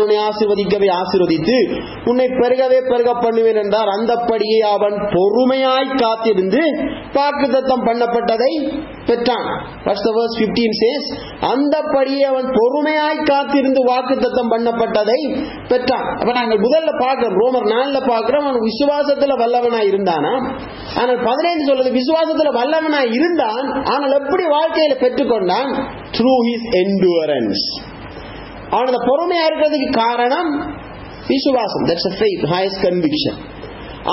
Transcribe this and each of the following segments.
உன்னை ஆசிர்வதிக்கவே ஆசிர்வதித்து உன்னை பெருகவே பெருக பண்ணுவேன் என்றார். அந்தப்படியே அவன் பொறுமையாய் காத்திருந்து வாக்குத்தத்தம் பண்ணப்பட்டதை பெற்றான். அந்தப்படியே அவன் பொறுமையாய் காத்திருந்து வாக்குத்தத்தம் பண்ணப்பட்டதை பெற்றான். அப்ப நாங்கள் முதல்ல பார்க்கிறோம் ரோமர் நாளில் பார்க்கிறோம் அவன் விசுவாசத்துல வல்லவனா இருந்தானா? ஆனால் பதினைந்து சொல்றது விசுவாசத்துல வல்லவனா இருந்தான் ஆனால் எப்படி வாழ்க்கையில பெற்றுக்கொண்டான்? த்ரூ ஹிஸ் என்டூரன்ஸ் அவன் அந்த பொறுமையா இருக்கிறதுக்கு காரணம் விசுவாசம் that's a faith highest conviction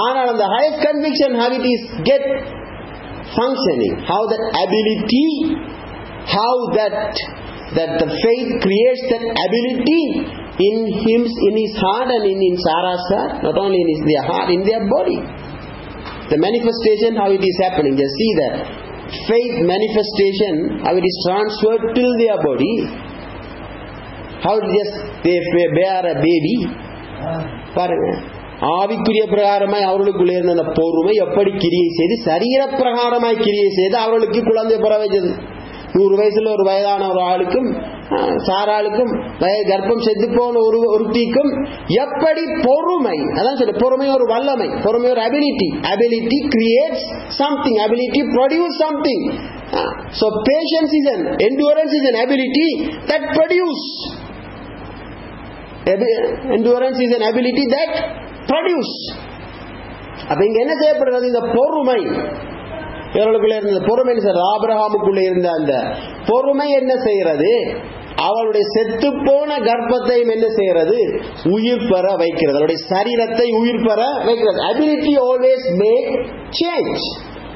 ஆனால் அந்த highest conviction how it is get functioning how that ability how that that the faith creates that ability in him in his heart and in, in Sarah's heart not only in his, their heart in their body the manifestation how it is happening just see that faith manifestation how it is transferred till their body how it just they bear a baby? பாருங்க. ஆவிக்குரிய பிரகாரமாய் அவர்களுக்குள்ளே இருந்த அந்த பொறுமை எப்படி கிரியை செய்து சரீர பிரகாரமாய் கிரியை செய்து அவர்களுக்கு குழந்தை பெற வைத்தது. நூறு வயசுல ஒரு வயதான ஒரு ஆளுக்கும் சாராளுக்கும் வய கர்ப்பம் செத்து போன ஒரு ஒருத்திக்கும் எப்படி பொறுமை அதான் சொல்லு பொறுமை ஒரு வல்லமை பொறுமை ஒரு ability ability creates something ability produce something so patience is an endurance is an ability that produce endurance is an ability that produce. அப்ப இங்க என்ன செய்யப்படுறது இந்த பொறுமை. இவர்களுக்குள்ள இருந்த பொறுமை சார் செய்யறது? இருந்த அந்த பொறுமை என்ன செய்யறது அவளுடைய செத்து போன கர்ப்பத்தையும் என்ன செய்யறது உயிர் பெற வைக்கிறது. அவருடைய சரீரத்தை உயிர் பெற வைக்கிறது. Ability always make change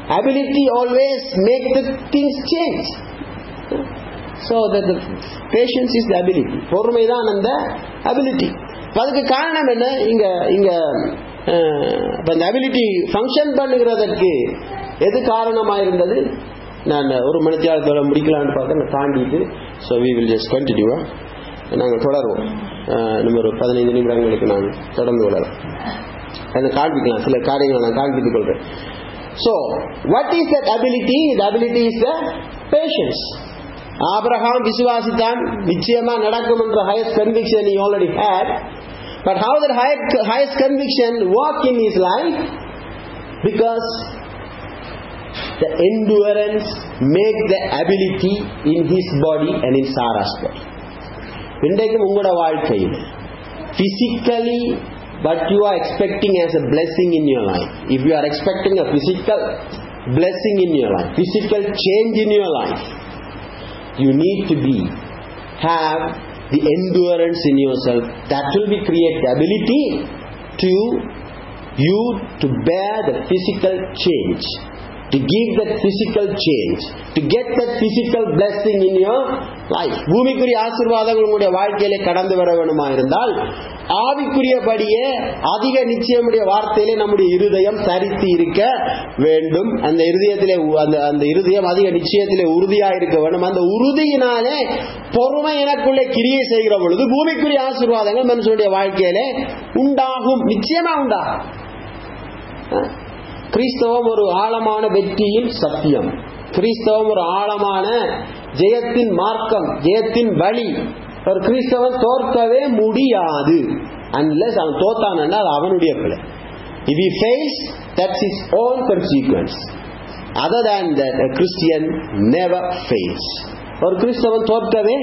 ability always make the things change so the patience is the ability பொறுமை தான் அந்த அபிலிட்டி அதுக்கு காரணம் என்ன? இங்க இங்க அந்த அபிலிட்டி ஃபங்க்ஷன் பண்ணுகிறதற்கு எது காரணமாக இருந்தது நான் ஒரு மணித்தியாலத்தோட முடிக்கலான்னு பார்த்தா நான் தாண்டிட்டு. ஸோ வி வில் ஜஸ்ட் கண்டினியூவா நாங்கள் தொடருவோம். நம்பர் இன்னும் ஒரு பதினைந்து நிமிடங்களுக்கு நான் தொடர்ந்து கொள்ளலாம் அதை காண்பிக்கலாம் சில காரியங்களை நான் காண்பித்துக் கொள்றேன் so what is that ability the ability is the patience Abraham விசுவாசித்தான் நிச்சயமா நடக்கும் என்ற highest conviction he already had but how that highest, highest conviction work in his life because the endurance make the ability in his body and in Sarah's body இன்றைக்கும் உங்களோட வாழ்க்கையில் physically but you are expecting as a blessing in your life if you are expecting a physical blessing in your life physical change in your life you need to be have the endurance in yourself. That will be create the ability to you to bear the physical change to give that physical change to get that physical blessing in your life. பூமிக்குரிய ஆசீர்வாதங்கள் உங்களுடைய வாழ்க்கையிலே கடந்து வர வேணுமா இருந்தால் ஆவிக்குரியபடியே அதிக நிச்சயமுடைய வார்த்தையிலே நம்முடைய இருதயம் சரித்து இருக்க வேண்டும். அந்த இருதயத்திலே அந்த அந்த இருதயம் அதிக நிச்சயத்திலே உறுதியா இருக்க வேண்டும். அந்த உறுதியினாலே பொறுமை எனக்குள்ளே கிரியை செய்கிற பொழுது பூமிக்குரிய ஆசீர்வாதங்கள் மனுஷனுடைய வாழ்க்கையிலே உண்டாகும். நிச்சயமா உண்டாகும் கிறிஸ்தவம் ஒரு ஆழமான வெற்றியின் சத்தியம். கிறிஸ்தவம் ஒரு ஆழமான ஜெயத்தின் மார்க்கம் ஜெயத்தின் வழி. ஒரு கிறிஸ்தவன் தோற்கவே முடியாது. அன்லெஸ் அவன் தோத்தானா அது அவனுடைய பிள்ளை if he fails that's is own consequence other than the Christian never fails ஒரு கிறிஸ்தவன் தோற்கவே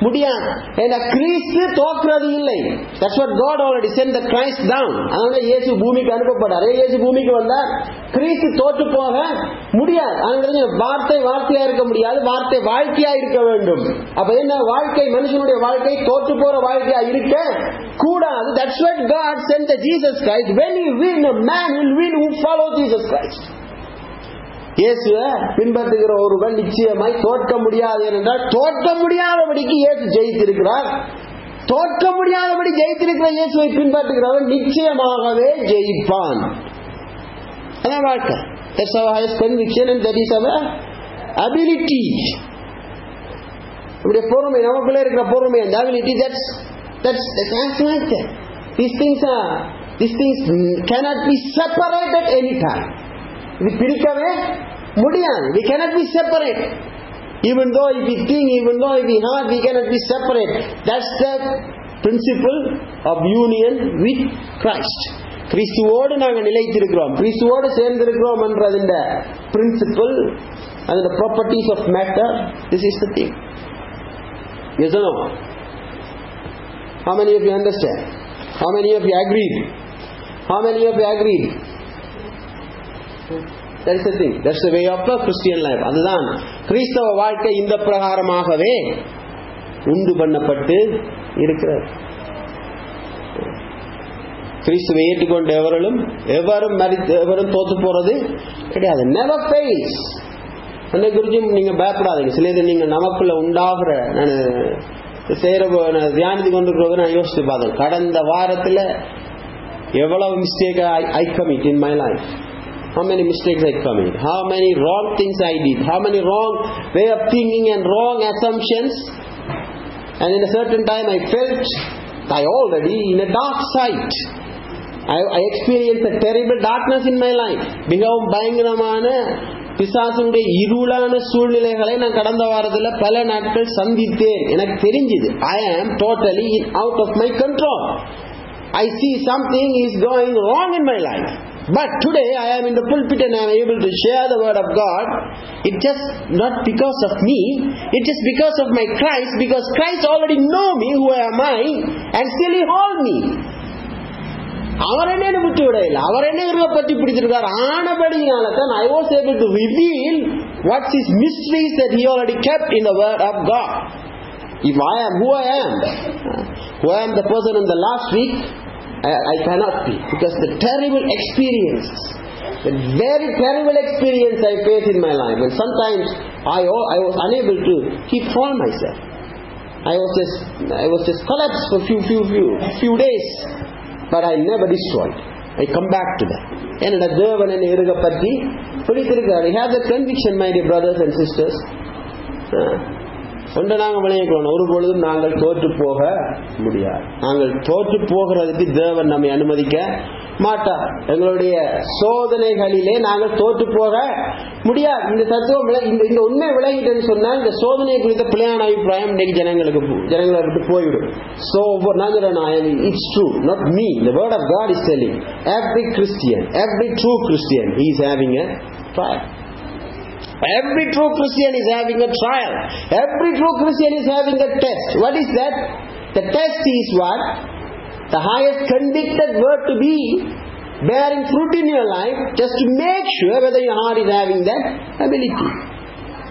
முடியாது. ஏன்னா கிறிஸ்து தோற்கிறது இல்லை. That's what God already sent the Christ down அதனால இயேசு பூமிக்கு அனுப்பப்பட்டார். இயேசு பூமிக்கு வந்தார்? கிறிஸ்து தோற்று போக முடியாது. அதனால வார்த்தை வார்த்தையா இருக்க முடியாது. வார்த்தை வாழ்க்கையா இருக்க வேண்டும். அப்ப என்ன? வாழ்க்கை மனுஷனுடைய வாழ்க்கை தோற்று போற வாழ்க்கையா இருக்க கூடாது. That's what God sent Jesus jesus christ. When you win a man will win who follow இயேசுவை பின்பற்றுகிற ஒருவன் நிச்சயமாய் தோற்க முடியாது என்றால் தோற்க முடியாதபடிக்கு இயேசு ஜெயித்திருக்கிறார். தோற்க முடியாதபடி ஜெயித்திருக்கிற இயேசுவை பின்பற்றுகிறவன் நிச்சயமாகவே ஜெயிப்பான். வாழ்க்கை. அபிலிட்டி our நம்முடைய பொறுமை நமக்குள்ளே இருக்கிற பொறுமை அந்த ability that's that's that's this things These things are these things cannot be separated any. இது பிரிக்கவே முடியாது we cannot be separate even though if we think even though if we heart we cannot be separate that's the principle of union with Christ கிறிஸ்துவோடு நாங்கள் நிலைத்திருக்கிறோம் கிறிஸ்துவோடு சேர்ந்திருக்கிறோம் என்ற அந்த principle அந்த properties of matter this is the thing Yes or no? How many of you understand? How many of you agreed? How many of you agreed? That is the thing. அதுதான் கிறிஸ்தவ வாழ்க்கை இந்த பிரகாரமாகவே உண்டு பண்ணப்பட்டு இருக்கிறது. கிறிஸ்துவை ஏற்றுக்கொண்ட எவரும் எவரும் எவரும் தோத்து போறது கிடையாது. நெவர் ஃபெயில்ஸ் குறிச்சும் நீங்க பயப்படாதீங்க. சில இது நீங்க நமக்குள்ள உண்டாகிற நான் செய்யற நான் தியானித்து கொண்டிருக்கிறத நான் யோசிச்சு பார்த்தேன் கடந்த வாரத்துல எவ்வளவு mistake I commit in my life How many mistakes I commit? How many wrong things I did? How many wrong way of thinking and wrong assumptions? And in a certain time I felt I already in a dark side. I, I experienced a terrible darkness in my life. மிகவும் பயங்கரமான பிசாசுடைய இருளான சூழ்நிலைகளை நான் கடந்த வாரத்தில் பல நாட்கள் சந்தித்தேன் எனக்கு தெரிஞ்சது I am totally out of my control I see something is going wrong in my life. But today I am in the pulpit and I am able to share the word of God. It just not because of me. It is because of my Christ. Because Christ already know me, who am I, and still He hold me. அவர் என்ன விட்டு விட இல்லை அவர் என்ன இருக்க பற்றி பிடிச்சிருக்கார் ஆனபடினால தான் I was able to reveal what's is mysteries that he already kept in the word of God If I am who I am, who I am the person in the last week, I, I cannot be because the terrible experiences, the very terrible experience I face in my life, and sometimes I, I was unable to keep from myself. I was just I was just collapsed for few few few few days, but I never destroyed. I come back to that. என்னோட தேவன் என்னை இருக பற்றி பிடித்திருக்கிறார் I have the conviction, my dear brothers and sisters. ஒன்று நாங்கள் விளைவிக்கணும் ஒரு பொழுதும் நாங்கள் தோற்று போக முடியாது. நாங்கள் தோற்று போகிறதுக்கு தேவன் நம்மை அனுமதிக்க மாட்டார். எங்களுடைய சோதனைகளிலே நாங்கள் தோற்று போக முடியாது. இந்த தத்துவம் இந்த இந்த உண்மை விளங்கிட்டேன்னு சொன்னால் இந்த சோதனை குறித்த பிள்ளையான அபிப்பிராயம் இன்னைக்கு ஜனங்களுக்கு ஜனங்களை விட்டு போய்விடும். சோ நாங்கள் it's true not me the word of God is telling. Every Christian every true Christian he is having a trial. Every true Christian is having a trial. Every true Christian is having a test. What is that? The test is what? The highest convicted word to be bearing fruit in your life just to make sure whether your heart is having that ability.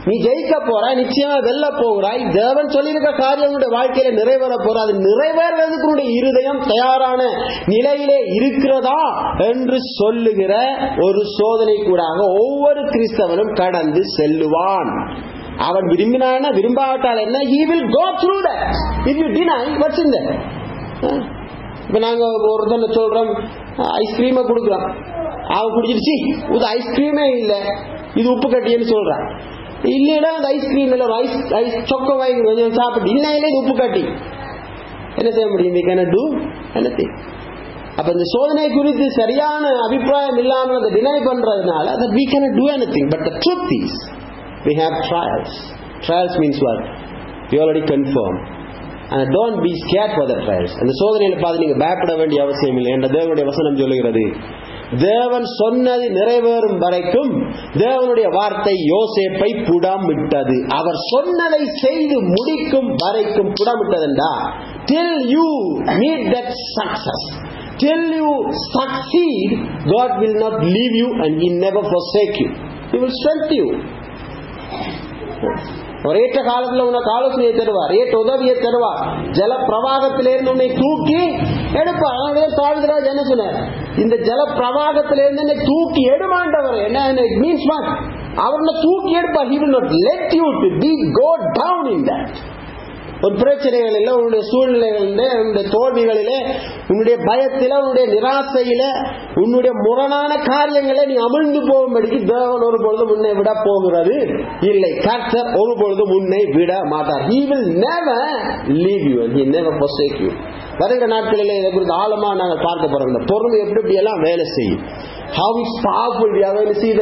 நீ ஜெயிக்க போறாய் நிச்சயமா வெல்ல போகிறாய். தேவன் சொல்லியிருக்க காரியம் உன்னுடைய வாழ்க்கையில நிறைவேற போற அது நிறைவேறதுக்கு உன்னுடைய இருதயம் தயாரான நிலையிலே இருக்கிறதா என்று சொல்லுகிற ஒரு சோதனை கூடாக ஒவ்வொரு கிறிஸ்தவனும் கடந்து செல்லுவான். அவன் விரும்பினான விரும்பாவிட்டால் என்ன? He will go through that. If you deny what's in there? இப்ப நாங்க ஒருத்தன் சொல்றோம் ஐஸ்கிரீமை கொடுக்குறோம் அவன் குடிச்சிருச்சு. இது ஐஸ்கிரீமே இல்லை. இது உப்பு கட்டின்னு சொல்றான். இல்லைன்னா அந்த ஐஸ்கிரீம் இல்லை ஒரு ஐஸ் ஐஸ் சொக்க வாங்கி கொஞ்சம் சாப்பிட்டு இன்னையிலே உப்பு கட்டி. என்ன செய்ய முடியும்? we cannot do எனத்திங் அப்ப இந்த சோதனை குறித்து சரியான அபிப்பிராயம் இல்லாமல் அதை டினை பண்றதுனால that we can do anything. But the truth is we have trials trials means what we already confirm and don't be scared for the trials அந்த சோதனையில பார்த்து நீங்க பயப்பட வேண்டிய அவசியம் இல்லை. என்ற தேவனுடைய வசனம் சொல்லுகிறது? தேவன் சொன்னது நிறைவேறும் வரைக்கும் தேவனுடைய வார்த்தை யோசேப்பை புடமிட்டது. அவர் சொன்னதை செய்து முடிக்கும் வரைக்கும் புடமிட்டதுண்டா till you meet that success. Till you succeed God will not leave you and he never forsake you you will strengthen you. ஒரு ஏற்ற காலத்துல உனக்கு ஆலோசனையை தருவார் ஏற்ற உதவியை தருவார். ஜல பிரவாகத்திலிருந்து உன்னை தூக்கி எடுப்பார் அவனுடைய சாவிதராஜ் என்ன சொன்னார் இந்த ஜல பிரவாகத்திலிருந்து என்னை தூக்கி எடுமாண்டவர் என்ன இட் மீன்ஸ் வாட் அவர் தூக்கி எடுப்பார் he will not let you to be go down in that ஒரு பிரச்சனைகளில் உன்னுடைய சூழ்நிலைகளிலே உன்னுடைய தோல்விகளிலே உன்னுடைய பயத்தில உன்னுடைய நிராசையில உன்னுடைய முரணான காரியங்களை நீ அமிழ்ந்து போகும்படிக்கு தேவன் ஒரு பொழுது முன்னை விட போகிறது இல்லை. கர்த்தர் ஒரு பொழுது உன்னை விட மாட்டார். He will never leave you he he forsake you வருகிற நாட்களில் இதை குறித்து ஆழமாக நாங்கள் பார்க்க போறோம். இந்த பொறுமை எப்படி எப்படி எல்லாம் வேலை செய்யும். How it's powerful we are going to see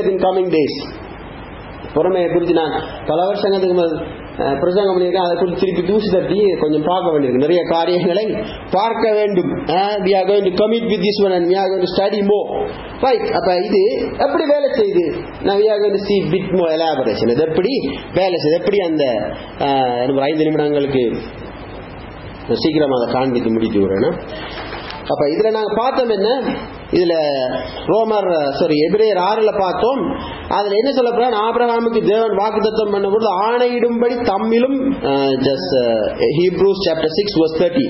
பொறுமையை குறித்து நான் பல வருஷங்களுக்கு பிரசங்கம் பண்ணியிருக்கேன். அதை குறித்து திருப்பி தூசி தட்டி கொஞ்சம் பார்க்க வேண்டியிருக்கு. நிறைய காரியங்களை பார்க்க வேண்டும். We are going to commit with this one and we are going to study more right அப்ப இது எப்படி வேலை செய்யுது? நான் we are going to see bit more elaboration இது எப்படி வேலை செய்யுது? எப்படி அந்த ஒரு ஐந்து நிமிடங்களுக்கு சீக்கிரமா அதை காண்பித்து முடித்து விடுறேன் அப்ப இதுல நாங்க பார்த்தோம் என்ன? இதுல ரோமர் சாரி எபிரேயர் ஆறுல பார்த்தோம். அதுல என்ன சொல்லப்படுற ஆபிரகாமுக்கு தேவன் வாக்குத்தத்தம் பண்ணும்போது ஆணையிடும்படி தம்மிலும் just Hebrews chapter six verse thirty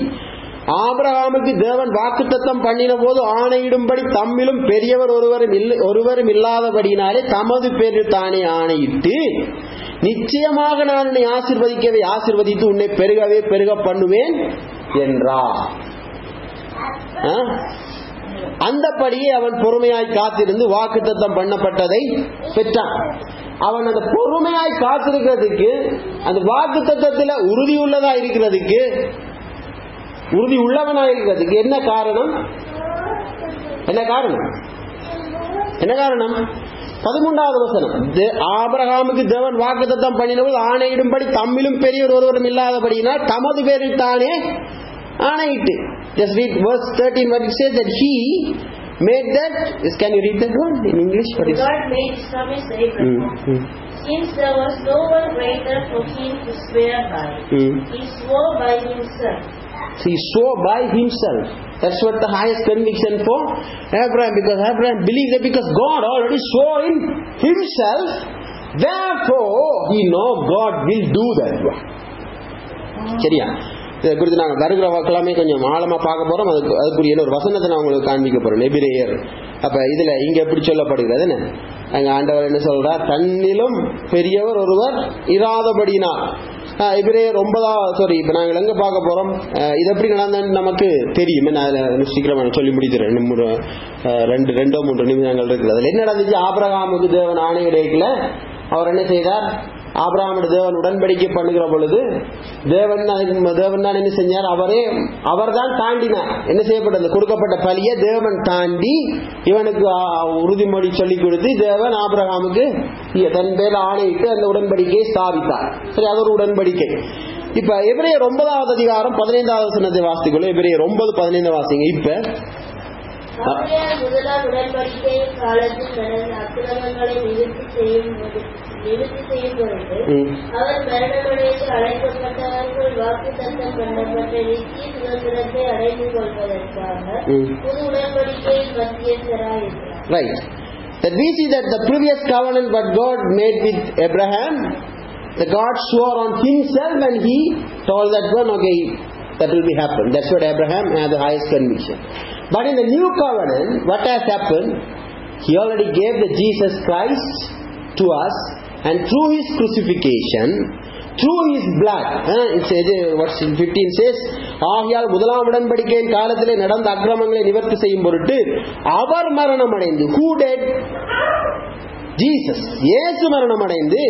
ஆபிரகாமுக்கு தேவன் வாக்குத்தத்தம் பண்ணின போது ஆணையிடும்படி தம்மிலும் பெரியவர் ஒருவரும் ஒருவரும் இல்லாதபடினாலே தமது பேரில் தானே ஆணையிட்டு நிச்சயமாக நான் உன்னை ஆசிர்வதிக்கவே ஆசிர்வதித்து உன்னை பெருகவே பெருக பண்ணுவேன் என்றார் ஆ? அந்தபடியே அவன் பொறுமையாய் காத்திருந்து வாக்குத்தத்தம் பண்ணப்பட்டதை பெற்றான் அவன் அந்த பொறுமையாய் காத்திருக்கிறதுக்கு அந்த வாக்குத்தத்தத்தில் உறுதி உறுதியுள்ளதா இருக்கிறதுக்கு உறுதி உள்ளவனா இருக்கிறதுக்கு என்ன காரணம் என்ன காரணம் என்ன காரணம் பதிமூன்றாவது வசனம் ஆபிரகாமுக்கு தேவன் வாக்குத்தத்தம் பண்ணினபோது ஆணையிடும்படி தம்மிலும் பெரியவர் ஒருவரும் இல்லாதபடியினால் தமது பேரில் தானே ஆணையிட்டு just read verse 13 what it says that he made that yes, can you read that one in english what is God made promise Abraham. mm, mm, Since there was no one greater for him to swear by, mm. he swore by himself. He swore by himself. That's what the highest conviction for Abraham, because Abraham believed that because God already swore in himself, therefore he know God will do that one. சரியா இதை குறித்து நாங்கள் வருகிற வாக்கெல்லாமே கொஞ்சம் ஆழமா பார்க்க போறோம் அதுக்கு அதுக்குரிய ஒரு வசனத்தை நான் உங்களுக்கு காண்பிக்க போறேன் எபிரேயர் அப்ப இதுல இங்க எப்படி சொல்லப்படுகிறது என்ன அங்க ஆண்டவர் என்ன சொல்றார் தன்னிலும் பெரியவர் ஒருவர் இராதபடினார் ஆஹ் எபிரேயர் ஒன்பதாவது சாரி இப்ப நாங்கள் எங்க பார்க்க போறோம்? இது எப்படி நடந்தேன்னு நமக்கு தெரியும். நான் அதுல சீக்கிரமா சொல்லி முடிக்கிறேன். இன்னும் ரெண்டு ரெண்டோ மூன்று நிமிடங்கள் இருக்குது. அதுல என்ன நடந்துச்சு? ஆபரகாமுக்கு தேவன் ஆணையடைக்கல அவர் என்ன செய்தார்? ஆபிரகாமுடைய தேவன் உடன்படிக்கை பண்ணுகிற பொழுது தேவன் தான் தேவன் தான் என்ன செஞ்சார்? அவரே அவர் தான் தாண்டினார் என்ன செய்யப்பட்டது? கொடுக்கப்பட்ட பலியை தேவன் தாண்டி இவனுக்கு உறுதிமொழி சொல்லிக் கொடுத்து தேவன் ஆபிரகாமுக்கு தன் பேர் ஆணையிட்டு அந்த உடன்படிக்கையை ஸ்தாபித்தார். சரி அது ஒரு உடன்படிக்கை. இப்ப எபிரேயர் ஒன்பதாவது அதிகாரம் பதினைந்தாவது சின்னத்தை வாசிக்கொள்ள எபிரேயர் ஒன்பது பதினைந்து வாசிங்க. இப்ப ஆகையால் முதலாம் உடன்படிக்கையின் காலத்தில் நடந்த அக்கிரமங்களை நிவர்த்தி செய்யும் போது நிவர்த்தி செய்யும் பொழுது ம், அவர் மரணமடைந்து அழைக்கப்பட்டவர்கள் வாக்குத்தத்தம் பண்ணப்பட்ட நித்திய சுதந்திரத்தை அடைந்து கொள்வதற்காக ம். புது உடன்படிக்கையின் மத்தியஸ்தராயிருக்கிறார் Right. That we see that the previous covenant what God made with Abraham, the God swore on himself and he told that one, okay, that will be happen. That's what Abraham had the highest conviction. But in the new covenant, what has happened? He already gave the Jesus Christ to us and through his crucifixion, through his blood, uh, it says, uh, what 15 says, ஆகையால் முதலாம் உடன்படிக்கையின் காலத்திலே நடந்த அக்கிரமங்களை நிவர்த்தி செய்யும் பொருட்டு அவர் மரணம் அடைந்து who did ஜீசஸ் இயேசு மரணம் அடைந்து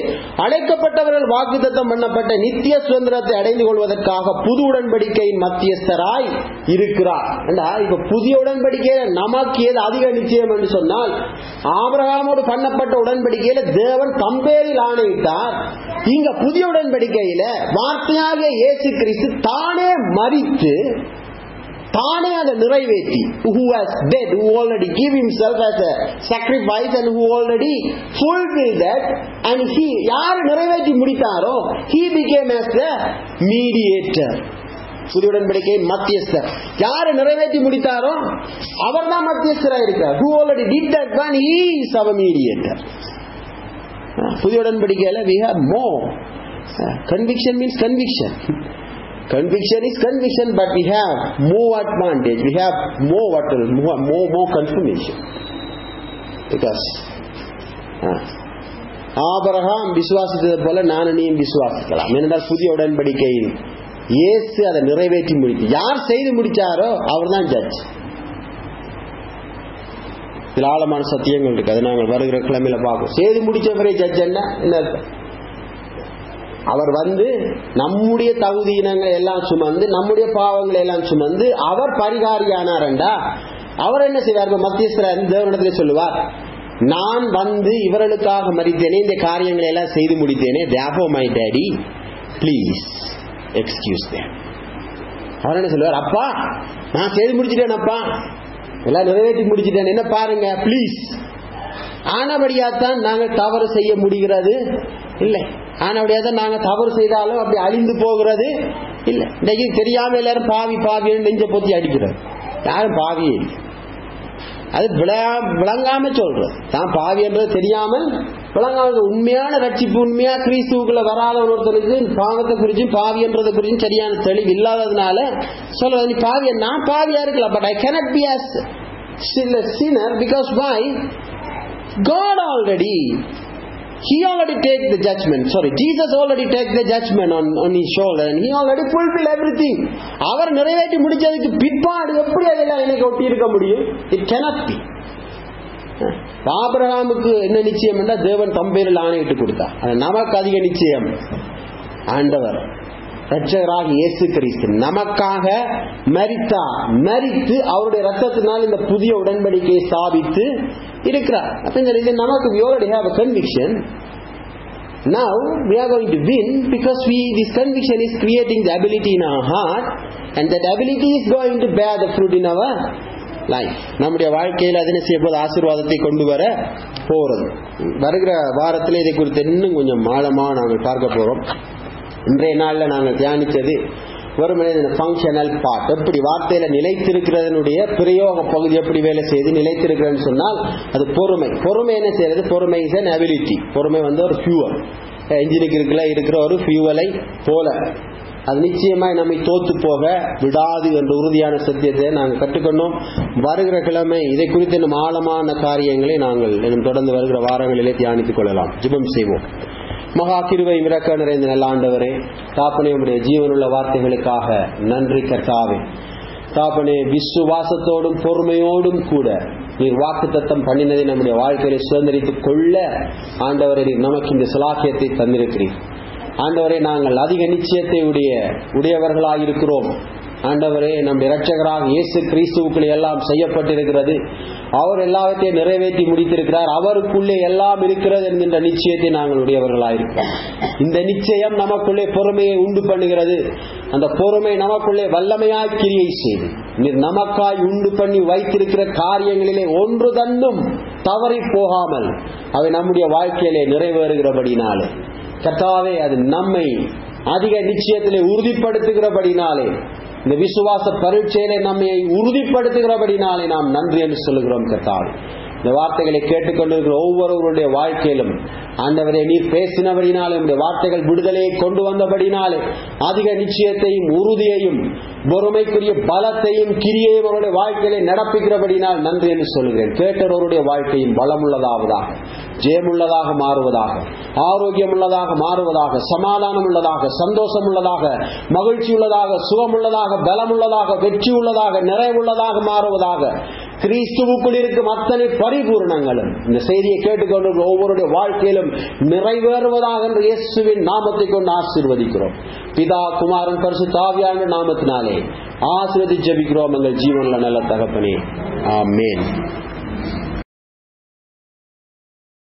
அழைக்கப்பட்டவர்கள் வாக்குத்தத்தம் பண்ணப்பட்ட நித்திய சுதந்திரத்தை அடைந்து கொள்வதற்காக புது உடன்படிக்கையின் மத்தியஸ்தராய் இருக்கிறார். இப்ப புதிய உடன்படிக்கையில நமக்கு ஏது அதிக நிச்சயம் என்று சொன்னால் ஆபிரகாமோடு பண்ணப்பட்ட உடன்படிக்கையில தேவன் தம்பேரில் ஆணையிட்டார். இங்க புதிய உடன்படிக்கையில வார்த்தையாக இயேசு கிறிஸ்து தானே மறித்து தானே அதை நிறைவேற்றி who has dead already already give himself as a sacrifice and who already fulfilled that and he யார் நிறைவேற்றி முடித்தாரோ he became as the mediator புதிய உடன்படிக்கை மத்தியஸ்தர் யார் நிறைவேற்றி முடித்தாரோ அவர் தான் மத்தியஸ்தராக இருக்கிறார் ஹூ ஆல்ரெடி டிட் தட் தான் ஹீ இஸ் அவர் மீடியேட்டர் புதிய உடன்படிக்கையில் we have more conviction means conviction conviction is conviction but we have more advantage. We have more what more more, more confirmation. Because uh, Abraham விசுவாசித்தது போல நானும் நீயும் விசுவாசிக்கலாம் ஏனென்றால் புதிய உடன்படிக்கையில் இயேசு அதை நிறைவேற்றி முடித்து யார் செய்து முடிச்சாரோ அவர் தான் ஜட்ஜ் இதில் ஆழமான சத்தியங்கள் இருக்கு அதை நாங்கள் வருகிற கிழமையில பார்ப்போம் செய்து முடிச்சவரே ஜட்ஜ் என்ன என்ன அவர் வந்து நம்முடைய தகுதியினங்களை எல்லாம் சுமந்து நம்முடைய பாவங்களை எல்லாம் சுமந்து அவர் பரிகாரியானாரண்டா? அவர் என்ன செய்வார்? மத்தியஸ்தர் தேவனிடத்தில் சொல்லுவார் நான் வந்து இவர்களுக்காக மறித்தேனே இந்த காரியங்களை எல்லாம் செய்து முடித்தேனே தேவோ my daddy please excuse them அவர் என்ன சொல்லுவார்? அப்பா நான் செய்து முடிச்சிட்டேன் அப்பா. எல்லாம் நிறைவேற்றி முடிச்சிட்டேன். என்ன பாருங்க ப்ளீஸ் ஆனபடியாத்தான் நாங்கள் தவறு செய்ய முடிகிறது. இல்லை. ஆனபடியாத்தான் நாங்கள் தவறு செய்தாலும் அப்படி அழிந்து போகிறது? இல்லை. இன்னைக்கு தெரியாமல் எல்லாரும் பாவி பாவின்னு நெஞ்ச பொத்தி அடிக்கிறது யாரும் பாவியே இல்லை. அது விளா- விளங்காம சொல்றது. தான் பாவி என்றது தெரியாமல் விளங்காம உண்மையான ரட்சிப்பு உண்மையா கிறிஸ்துக்குள்ள வராத ஒருத்தருக்கு பாவத்தை குறிச்சும் பாவி என்றதை குறிச்சும் சரியான தெளிவு இல்லாததுனால சொல்றது நீ பாவிய நான் பாவியா இருக்கலாம் but I cannot be as sinner because why? God already He already take the judgment. Sorry, Jesus already take the judgment on, on his shoulder and he already fulfill everything. அவர் நிறைவேற்றி முடிச்சதுக்கு பிற்பாடு எப்படி அதெல்லாம் எனக்கு ஒட்டி இருக்க முடியும் இட் cannot be ஆபிரகாமுக்கு என்ன நிச்சயம் என்றால் தேவன் தம்பேரில் ஆணையிட்டு கொடுத்தார் அது நமக்கு அதிக நிச்சயம் ஆண்டவர் ரட்சகராக இயேசு கிறிஸ்து நமக்காக மரித்தா மரித்து அவருடைய ரத்தத்தினால் இந்த புதிய உடன்படிக்கையை ஸ்தாபித்து இருக்கிறார். அப்ப இது நமக்கு we already have a conviction. Now we are going to win because we this conviction is creating the ability in our heart and that ability is going to bear the fruit in our life. நம்முடைய வாழ்க்கையில் அதனை செய்யப்போது ஆசீர்வாதத்தை கொண்டு வர போறது. வருகிற வாரத்தில் இதை குறித்து இன்னும் கொஞ்சம் ஆழமா நாங்கள் பார்க்க போறோம். இன்றைய நாளில் நாங்கள் தியானித்தது வெறுமனே ஃபங்க்ஷனல் பார்ட் எப்படி வார்த்தையில நிலைத்திருக்கிறதனுடைய பிரயோக பகுதி எப்படி வேலை செய்து நிலைத்திருக்கிறதுன்னு சொன்னால் அது பொறுமை. பொறுமை என்ன செய்யறது? பொறுமை இஸ் அன் அபிலிட்டி பொறுமை வந்து ஒரு ஃபியூவல் என்ஜினுக்கு இருக்குல்ல இருக்கிற ஒரு ஃபியூவலை போல. அது நிச்சயமாய் நம்மை தோத்து போக விடாது என்ற உறுதியான சத்தியத்தை நாங்கள் கற்றுக்கொண்டோம். வருகிற கிழமை இதை குறித்து இன்னும் ஆழமான காரியங்களை நாங்கள் இன்னும் தொடர்ந்து வருகிற வாரங்களிலே தியானித்துக் கொள்ளலாம். ஜிபம் செய்வோம். மகா கிருவை விரக்க நிறைந்த நல்ல ஆண்டவரே தாப்பனே உடைய ஜீவனுள்ள வார்த்தைகளுக்காக நன்றி கர்த்தாவே. தாப்பனே விசுவாசத்தோடும் பொறுமையோடும் கூட நீர் வாக்கு தத்தம் பண்ணினதை நம்முடைய வாழ்க்கையை சுதந்திரித்துக் கொள்ள ஆண்டவரை நீர் நமக்கு இந்த சுலாக்கியத்தை தந்திருக்கிறீர். ஆண்டவரே நாங்கள் அதிக நிச்சயத்தை உடைய உடையவர்களாயிருக்கிறோம். ஆண்டவரே நம் இரட்சகராக இயேசு கிறிஸ்துவுக்குள் எல்லாம் செய்யப்பட்டிருக்கிறது. அவர் எல்லாவற்றையும் நிறைவேற்றி முடித்திருக்கிறார். அவருக்குள்ளே எல்லாம் இருக்கிறது என்கின்ற நிச்சயத்தை நாங்கள் உடையவர்களாயிருக்கோம் இந்த நிச்சயம் நமக்குள்ளே பொறுமையை உண்டு பண்ணுகிறது. அந்த பொறுமை நமக்குள்ளே வல்லமையாய் கிரியை செய்து நீர் நமக்காய் உண்டு பண்ணி வைத்திருக்கிற காரியங்களிலே ஒன்று தன்னும் தவறி போகாமல் அவை நம்முடைய வாழ்க்கையிலே நிறைவேறுகிறபடினாலே கர்த்தாவே அது நம்மை அதிக நிச்சயத்திலே உறுதிப்படுத்துகிறபடினாலே இந்த விசுவாச பரீட்சையிலே நம்மை உறுதிப்படுத்துகிறபடினாலே நாம் நன்றி என்று சொல்லுகிறோம் கர்த்தாவே. இந்த வார்த்தைகளை கேட்டுக்கொண்டிருக்கிற ஒவ்வொருவருடைய வாழ்க்கையிலும் ஆண்டவரே நீ பேசினபடினாலே உடைய வார்த்தைகள் விடுதலையை கொண்டு வந்தபடினாலே அதிக நிச்சயத்தையும் உறுதியையும் பொறுமைக்குரிய பலத்தையும் கிரியையும் அவருடைய வாழ்க்கையிலே நடப்பிக்கிறபடினால் நன்றி என்று சொல்கிறேன் கேட்டவருடைய வாழ்க்கையும் பலமுள்ளதாவதாக ஜெயமுள்ளதாக மாறுவதாக ஆரோக்கியம் உள்ளதாக மாறுவதாக சமாதானம் உள்ளதாக சந்தோஷம் உள்ளதாக மகிழ்ச்சி உள்ளதாக சுகமுள்ளதாக பலமுள்ளதாக வெற்றி உள்ளதாக நிறைவுள்ளதாக மாறுவதாக கிறிஸ்துவுக்குள் இருக்கும் அத்தனை பரிபூர்ணங்களும். இந்த செய்தியை கேட்டுக்கொண்டு ஒவ்வொருடைய வாழ்க்கையிலும் நிறைவேறுவதாக என்று இயேசுவின் நாமத்தை கொண்டு ஆசீர்வதிக்கிறோம். பிதா குமாரன் பரிசு தாவியான நாமத்தினாலே ஆசீர்வதி ஜபிக்கிறோம் எங்கள் ஜீவனில் நல்ல தகப்பனே. ஆமேன்.